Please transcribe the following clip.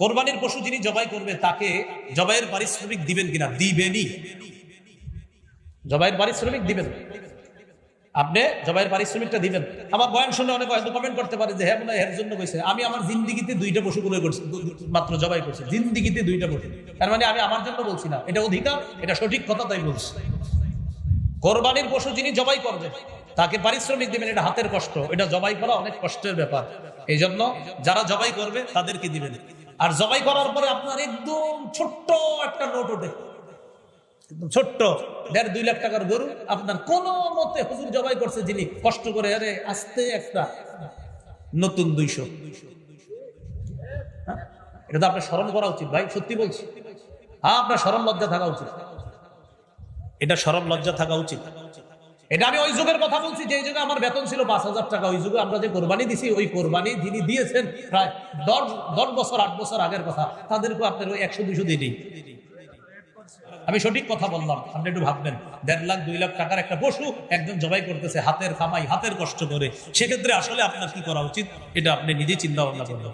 কোরবানির পশু যিনি জবাই করবে, তাকে জবাইয়ের পারিশ্রমিক দিবেন কিনা? দিবেনই। জবাইয়ের পারিশ্রমিক দিবেন। আপনি জবাইয়ের পারিশ্রমিকটা দিবেন। আমার বয়ান শুনে অনেক হয়তো কমেন্ট করতে পারে যে হ্যাঁ এর জন্য কইছে। আমি আমার জিন্দিগিতে দুইটা পশু গুলো করছি, মাত্র জবাই করছি। জিন্দিগিতে দুইটা পশু। তার মানে আমি আমার জন্য বলছি না। এটা অধিকার, এটা সঠিক কথা তাই বলছি। কোরবানির পশু যিনি জবাই করবে, তাকে পারিশ্রমিক দিবেন, এটা হাতের কষ্ট। এটা জবাই করা অনেক কষ্টের ব্যাপার। এই জন্য যারা জবাই করবে, তাদেরকে দিবেন। আর জবাই করার পরে আপনার একদম ছোট্ট একটা নোট ওঠে। ছোট্ট। দেড় দুই লাখ টাকার গরু, আপনার কোন মতে হুজুর জবাই করছে যিনি কষ্ট করে, আরে আস্তে একটা নতুন দুইশো। হ্যাঁ? এটা তো আপনার স্মরণ করা উচিত ভাই, সত্যি বলছি। হ্যাঁ আপনার স্মরণ লজ্জা থাকা উচিত। এটা সরব লজ্জা থাকা উচিত। এটা আমি ওই যুগের কথা বলছি যে যুগে আমার বেতন ছিল পাঁচ হাজার টাকা, ওই যুগে আমরা যে কোরবানি দিছি, ওই কোরবানি যিনি দিয়েছেন প্রায় দশ দশ বছর, আট বছর আগের কথা তাদেরকে আপনার ওই একশো, দুইশো দিনই আমি সঠিক কথা বললাম, আপনি একটু ভাববেন, দেড় লাখ, দুই লাখ টাকার একটা পশু একজন জবাই করতেছে, হাতের কামাই, হাতের কষ্ট করে, সেক্ষেত্রে আসলে আপনার কি করা উচিত? এটা আপনি নিজে চিন্তা ভাবনা করবেন